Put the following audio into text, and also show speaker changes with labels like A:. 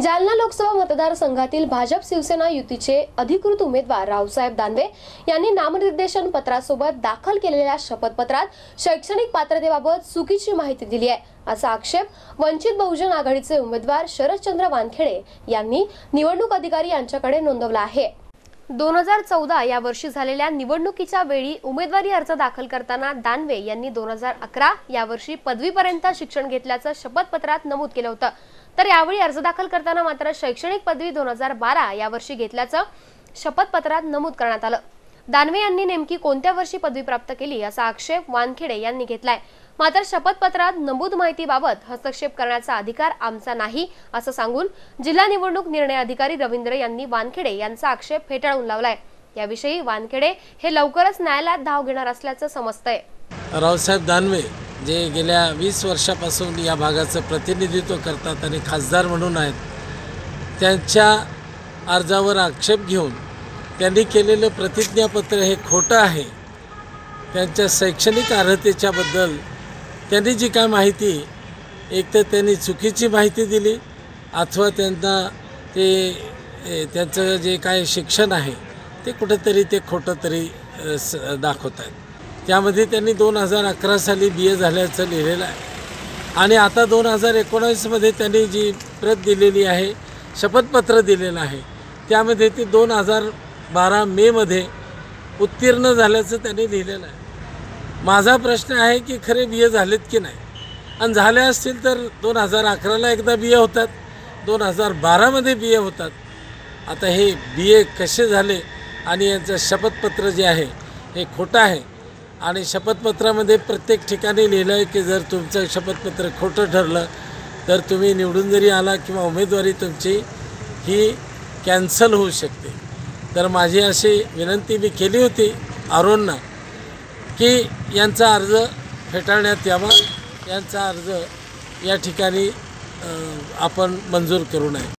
A: जालना लोकसभा मतदारसंघातील भाजप शिवसेना युतीचे अधिकृत उमेदवार रावसाहेब दानवे यांनी नामनिर्देशन पत्रासोबत दाखल केलेल्या शपथपत्रात शैक्षणिक पात्रतेबाबत चुकीची माहिती दिली आहे असा आक्षेप वंचित बहुजन आघाडीचे उमेदवार शरदचंद्र वानखेडे यांनी निवडणूक अधिकारी यांच्याकडे नोंदवला आहे. दोन हजार चौदा या वर्षी झालेल्या निवडणुकीच्या वेळी उमेदवारी अर्ज दाखल करताना दानवे यांनी दोन हजार अकरा या वर्षी पदवीपर्यंत शिक्षण घेतल्याचं शपथपत्रात नमूद केलं होतं. तर यावेळी अर्ज दाखल करताना मात्र शैक्षणिक पदवी दोन हजार बारा या वर्षी घेतल्याचं शपथपत्रात नमूद करण्यात आलं. दानवे यांनी नेमकी कोणत्या वर्षी पदवी प्राप्त केली असा आक्षेप वानखेडे यांनी घेतलाय. मात्र शपथपत्रात नमूद माहितीबाबत हस्तक्षेप करण्याचा अधिकार आमचा नाही असं सांगून जिल्हा निवडणूक निर्णय अधिकारी रवींद्र यांनी वानखेडे यांचा आक्षेप फेटाळून लावलाय. याविषयी वानखेडे हे लवकरच न्यायालयात धाव घेणार असल्याचं समजतंय.
B: रावसाहेब दानवे जे गेल्या वीस वर्षापासून या भागाचं प्रतिनिधित्व करतात आणि खासदार म्हणून आहेत त्यांच्या अर्जावर आक्षेप घेऊन त्यांनी केलेलं प्रतिज्ञापत्र हे खोटं आहे. त्यांच्या शैक्षणिक अर्हतेच्याबद्दल त्यांनी जी काय माहिती एक तर त्यांनी चुकीची माहिती दिली अथवा त्यांना ते त्यांचं जे काय शिक्षण आहे ते कुठंतरी ते खोटं तरी स दाखवत आहेत त्यामध्ये त्यांनी दोन हजार अकरा साली बी ए झाल्याचं लिहिलेलं आहे. आणि आता दोन हजार एकोणावीसमध्ये त्यांनी जी प्रत दिलेली आहे शपथपत्र दिलेलं आहे त्यामध्ये ते दोन हजार बारा मेमध्ये उत्तीर्ण झाल्याचं त्यांनी लिहिलेलं आहे. माझा प्रश्न आहे की खरे बी ए झालेत की नाही? आणि झाले असतील तर दोन हजार अकराला एकदा बी ए होतात दोन हजार बारामध्ये बी ए होतात. आता हे बी ए कसे झाले आणि यांचं शपथपत्र जे आहे हे खोटं आहे. आणि शपथपत्रामध्ये प्रत्येक ठिकाणी लिहिलं आहे की जर तुमचं शपथपत्र खोटं ठरलं तर तुम्ही निवडून जरी आला किंवा उमेदवारी तुमची ही कॅन्सल होऊ शकते. तर माझी अशी विनंती मी केली होती आरोंना की यांचा अर्ज फेटाळण्यात यावा. यांचा अर्ज या ठिकाणी आपण मंजूर करू नये.